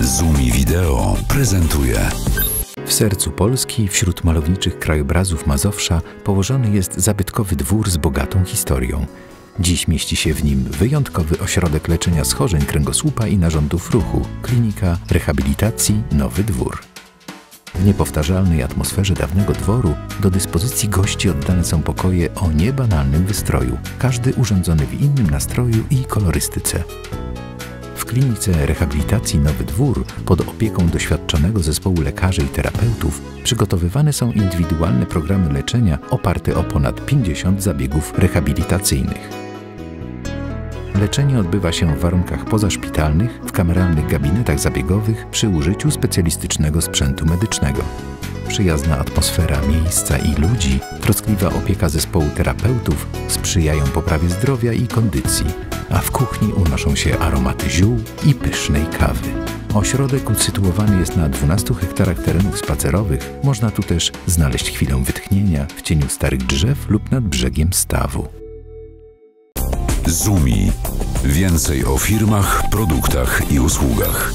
Zumi Wideo prezentuje. W sercu Polski, wśród malowniczych krajobrazów Mazowsza, położony jest zabytkowy dwór z bogatą historią. Dziś mieści się w nim wyjątkowy ośrodek leczenia schorzeń kręgosłupa i narządów ruchu, klinika rehabilitacji Nowy Dwór. W niepowtarzalnej atmosferze dawnego dworu do dyspozycji gości oddane są pokoje o niebanalnym wystroju, każdy urządzony w innym nastroju i kolorystyce. W klinice rehabilitacji Nowy Dwór pod opieką doświadczonego zespołu lekarzy i terapeutów przygotowywane są indywidualne programy leczenia oparte o ponad 50 zabiegów rehabilitacyjnych. Leczenie odbywa się w warunkach pozaszpitalnych, w kameralnych gabinetach zabiegowych przy użyciu specjalistycznego sprzętu medycznego. Przyjazna atmosfera miejsca i ludzi, troskliwa opieka zespołu terapeutów sprzyjają poprawie zdrowia i kondycji, a w kuchni unoszą się aromaty ziół i pysznej kawy. Ośrodek usytuowany jest na 12 hektarach terenów spacerowych. Można tu też znaleźć chwilę wytchnienia w cieniu starych drzew lub nad brzegiem stawu. Zumi. Więcej o firmach, produktach i usługach.